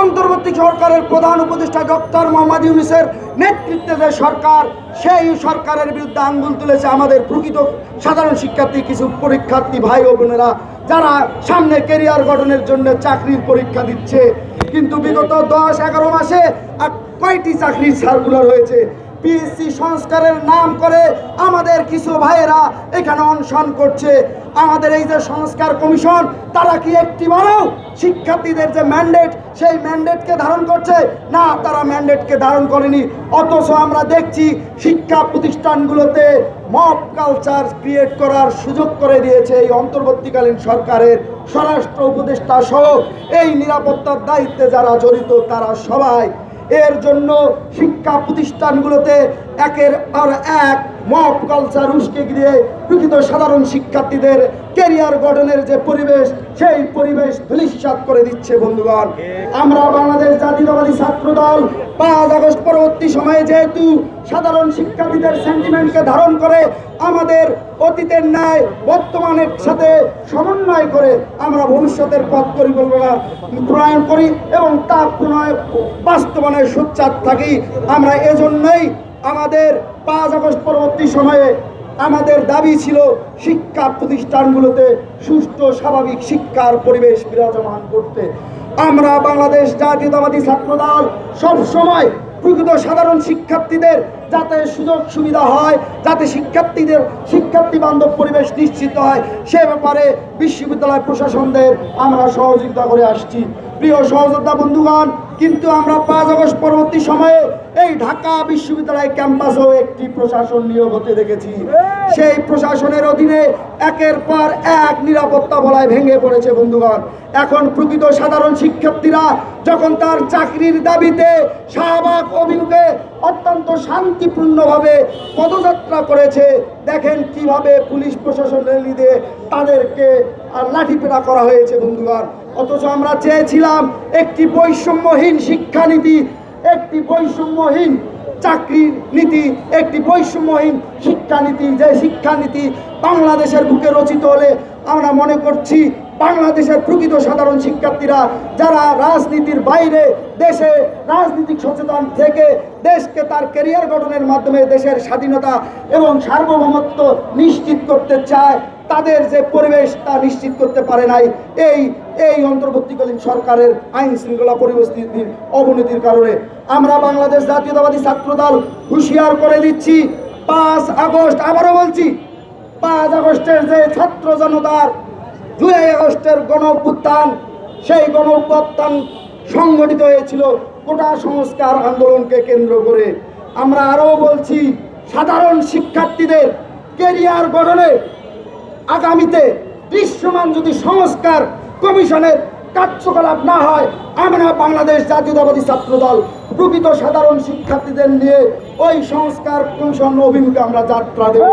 অন্তর্বর্তী সরকারের প্রধান উপদেষ্টা ডক্টর মোহাম্মদ ইউনিসের নেতৃত্বে যে সরকার, সেই সরকারের বিরুদ্ধে আঙ্গুল তুলেছে আমাদের প্রকৃত সাধারণ শিক্ষার্থী, কিছু পরীক্ষার্থী ভাই ও বোনেরা, যারা সামনে কেরিয়ার গঠনের জন্য চাকরির পরীক্ষা দিচ্ছে। কিন্তু বিগত দশ এগারো মাসে কয়টি চাকরির সার্কুলার হয়েছে? পিএসসি সংস্কারের নাম করে আমাদের কিছু ভাইয়েরা এখানে অনশন করছে। আমাদের এই যে সংস্কার কমিশন, তারা কি একটি বড় শিক্ষার্থীদের যে ম্যান্ডেট সেই ম্যান্ডেটকে ধারণ করছে? না, তারা ম্যান্ডেটকে ধারণ করেনি। অথচ আমরা দেখছি শিক্ষা প্রতিষ্ঠানগুলোতে মব কালচার ক্রিয়েট করার সুযোগ করে দিয়েছে এই অন্তর্বর্তীকালীন সরকারের স্বরাষ্ট্র উপদেষ্টা সহ। এই নিরাপত্তার দায়িত্বে যারা জড়িত, তারা সবাই এর জন্য শিক্ষা প্রতিষ্ঠানগুলোতে একের আর এক মব কালচার উস্কে দিয়ে প্রকৃত সাধারণ শিক্ষার্থীদের কেরিয়ার গঠনের যে পরিবেশ, সেই পরিবেশ ধূলিসাৎ করে দিচ্ছে বন্ধুগণ। আমরা বাংলাদেশ জাতীয়তাবাদী ছাত্র দল পাঁচ আগস্ট পরবর্তী সময়ে যেহেতু সাধারণ শিক্ষার্থীদের সেন্টিমেন্টকে ধারণ করে, আমাদের অতীতের ন্যায়, বর্তমানের সাথে সমন্বয় করে আমরা ভবিষ্যতের পথ পরিকল্পনা প্রণয়ন করি এবং তা প্রণয় বাস্তবায়নের সোচ্চার থাকি। আমরা এজন্যই আমাদের পাঁচ আগস্ট পরবর্তী সময়ে আমাদের দাবি ছিল শিক্ষা প্রতিষ্ঠানগুলোতে সুষ্ঠু স্বাভাবিক শিক্ষার পরিবেশ বিরাজমান করতে। আমরা বাংলাদেশ জাতীয়তাবাদী ছাত্রদল সবসময় প্রকৃত সাধারণ শিক্ষার্থীদের যাতে সুযোগ সুবিধা হয়, যাতে শিক্ষার্থীদের শিক্ষার্থী বান্ধব পরিবেশ নিশ্চিত হয়, সে ব্যাপারে বিশ্ববিদ্যালয় প্রশাসনদের আমরা সহযোগিতা করে আসছি। প্রিয় সহযোদ্ধা বন্ধুগণ কিন্তু আমরা পাঁচ আগস্ট পরবর্তী সময়ে এই ঢাকা বিশ্ববিদ্যালয় ক্যাম্পাসেও একটি প্রশাসন নিয়োগ হতে দেখেছি। সেই প্রশাসনের অধীনে একের পর এক নিরাপত্তা বলায় ভেঙে পড়েছে বন্ধুগণ। এখন প্রকৃত সাধারণ শিক্ষার্থীরা যখন তার চাকরির দাবিতে শাহবাগ অভিমুখে অত্যন্ত শান্তিপূর্ণভাবে পদযাত্রা করেছে, দেখেন কীভাবে পুলিশ প্রশাসন রেলি তাদেরকে লাঠিপেটা করা হয়েছে বন্ধুগণ। অথচ আমরা চেয়েছিলাম একটি বৈষম্যহীন শিক্ষানীতি, একটি বৈষম্যহীন চাকরির নীতি, একটি বৈষম্যহীন শিক্ষানীতি। যে শিক্ষানীতি বাংলাদেশের বুকে রচিত হলে আমরা মনে করছি বাংলাদেশের প্রকৃত সাধারণ শিক্ষার্থীরা, যারা রাজনীতির বাইরে দেশে রাজনীতিক সচেতন থেকে দেশকে তার ক্যারিয়ার গঠনের মাধ্যমে দেশের স্বাধীনতা এবং সার্বভৌমত্ব নিশ্চিত করতে চায়, তাদের যে পরিবেশ তা নিশ্চিত করতে পারে নাই, এই এই অন্তর্বর্তীকালীন সরকারের আইন শৃঙ্খলা পরিস্থিতির অবনতির কারণে আমরা বাংলাদেশ জাতীয়তাবাদী ছাত্রদল হুঁশিয়ার করে দিচ্ছি, পাঁচ আগস্ট, আবারও বলছি, পাঁচ আগস্টের যে ছাত্র জনতার জুলাই আগস্টের গণ সেই গণ সংগঠিত হয়েছিল কোটা সংস্কার আন্দোলনকে কেন্দ্র করে। আমরা আরও বলছি, সাধারণ শিক্ষার্থীদের কেরিয়ার গঠনে আগামীতে দৃশ্যমান যদি সংস্কার কমিশনের কার্যকলাপ না হয় আমরা বাংলাদেশ জাতীয়তাবাদী ছাত্রদল প্রকৃত সাধারণ শিক্ষার্থীদের নিয়ে ওই সংস্কার কমিশন অভিমুখে আমরা যাত্রা দেব।